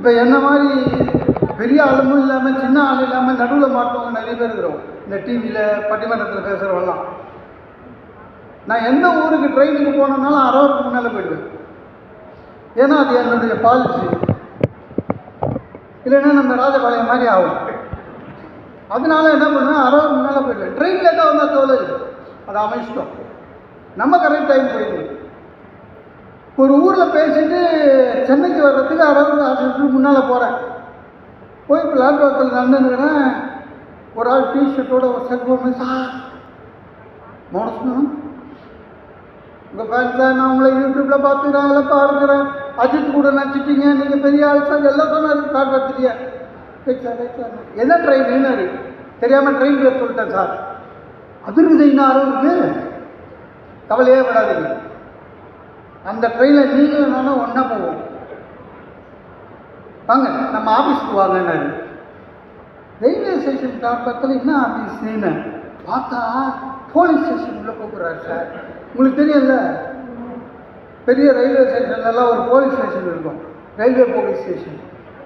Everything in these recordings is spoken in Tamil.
இப்போ என்ன மாதிரி பெரிய ஆளுமும் இல்லாமல் சின்ன ஆளும் இல்லாமல் நடுவில் மாட்டவங்க நிறைய பேர் இருக்கிறோம். இந்த டிவியில் பட்டிமன்றத்தில் பேசுகிறவெல்லாம் நான் எந்த ஊருக்கு ட்ரெயினுக்கு போனோம்னாலும் அரை முன்னால் போயிடுவேன். ஏன்னா அது என்னுடைய பாலிசி இல்லைன்னா நம்ம ராஜபாளையம் மாதிரி ஆகும். அதனால என்ன பண்ணுவேன் அரை முன்னால் போயிடுவேன். ட்ரெயின் தான் வந்தால் தோலை அது அமைச்சிட்டோம் நம்ம கரெக்ட் டைம் போயிடுவோம் ஒரு ஊரில் பேசிட்டு சென்னைக்கு வர்றதுக்கு அறுபது ஹவர் முன்னால் போகிறேன் போய் பிளாட்பாரத்தில் நடந்துக்கிறேன் ஒரு ஆள் டிஷர்ட்டோட ஒரு செல்ஃபோன் சார் மோனஸ்ணும் உங்கள் ஃபேன்ஸ் நான் உங்களை யூடியூப்பில் பார்த்துக்கிறேன் எல்லாம் பாருங்கிறேன். அஜித் கூட நடிச்சிட்டீங்க. நீங்கள் பெரிய ஆள் சார். எல்லாம் சொன்னார் பிளாட்பாரத்துலையே பார்த்துட்டியா சார் ரைட் சார் என்ன தெரியாமல் ட்ரெயின் பேர் சொல்லிட்டேன் சார். அதிர்வுது இன்னும் கவலையே விடாதீங்க அந்த ட்ரெயினில் நீங்களும் நானும் ஒன்றா போவோம். வாங்க நம்ம ஆஃபீஸ்க்கு வாங்கினாரு ரயில்வே ஸ்டேஷன் பக்கத்தில் என்ன ஆஃபீஸ்னு பார்த்தா போலீஸ் ஸ்டேஷன் உள்ள கூப்பிட்றாரு சார். உங்களுக்கு தெரியல பெரிய ரயில்வே ஸ்டேஷன்லலாம் ஒரு போலீஸ் ஸ்டேஷன் இருக்கும். ரயில்வே போலீஸ் ஸ்டேஷன்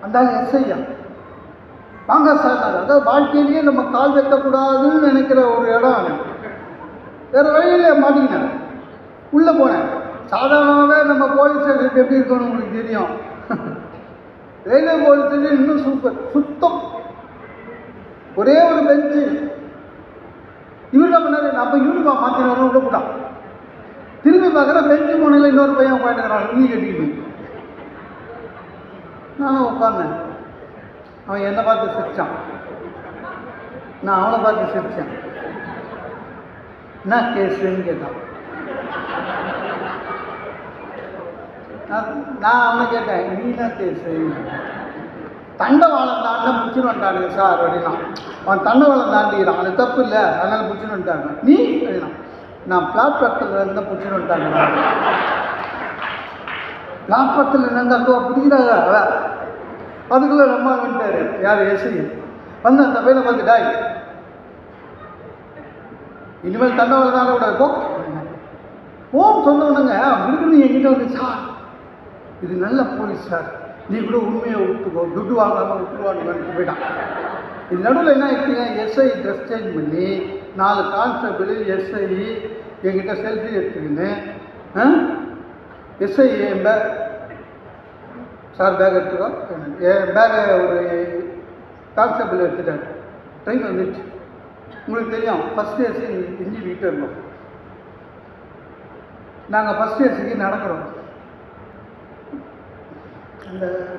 அந்த எஸ்ஐயா வாங்க சார் அதாவது வாழ்க்கையிலேயே நம்ம கால் வைக்கக்கூடாதுன்னு நினைக்கிற ஒரு இடம் அது. வேறு வழியில் மாட்டிக்கினேன் உள்ளே போனேன். சாதாரணமாகவே நம்ம போலீஸ் ஸ்டேஷனுக்கு எப்படி இருக்கணும்னு உங்களுக்கு தெரியும். ரயில்வே போலீஸ் இன்னும் சூப்பர் சுத்தம். ஒரே ஒரு பெஞ்சு இவர் என்ன பண்ணாரு? நம்ம யூனிஃபார்ம் மாற்றினாலும் விட போட்டான் திரும்பி பார்க்குற பெஞ்சு முனையில் இன்னொரு பையன் உட்காந்துக்கிறான் நீ கட்டிக்கிட்டு நானும் உட்காந்தேன் அவன் என்னை பார்த்து சிரிச்சான். நான் அவனை பார்த்து சிரிச்சேன். என்ன கேஸுன்னு கேட்டான். நான் அவனை கேட்டேன் நீ என்ன கேஸு தண்டவாளம் தாண்ட முடிச்சுன்னு வந்துட்டானுங்க சார் அப்படின்னா அவன் தண்டவாளம் தாண்டிக்கிறான் அது தப்பு இல்லை அதனால் பிடிச்சின்னு வந்துட்டாங்க. நீ? அப்படின்னா நான் பிளாட்பாரத்தில் இருந்தால் பிடிச்சின்னு வந்துட்டாங்க. பிளாட்பாரத்தில் இருந்தாக்கோ பிடிக்கிறாங்க. அவன் அதுக்குள்ளே ரொம்ப வந்துட்டாரு. யார் ஏசி? வந்து அந்த பையில பார்த்து டாய் இனிமேல் தண்டவாளம் தாண்ட விடாது போ. ஓம் சொன்னவனுங்க விடுக்கணும் என்கிட்ட வந்து சார் இது நல்ல போலீஸ் சார். நீ கூட உண்மையை விட்டுக்கோ துட்டு வாங்காமல் விட்டுருவான்னு போயிட்டான். இது நடுவில் என்ன ஆயிடுச்சுங்க? எஸ்ஐ ட்ரெஸ் சேஞ்ச் பண்ணி நாலு கான்ஸ்டபிள் எஸ்ஐ என்கிட்ட செல்ஃபி எடுத்துக்கின்னு எஸ்ஐ என் பேக் சார் பேக் எடுத்துக்கோ. என் பேக்கை ஒரு கான்ஸ்டபிள் எடுத்துட்டார் ட்ரெயின் வந்துடுச்சு உங்களுக்கு தெரியும் ஃபஸ்ட் ஏசி இஞ்சி வீட்டு இருந்தோம். நாங்கள் ஃபஸ்ட் ஏசிக்கு நடக்கிறோம். 了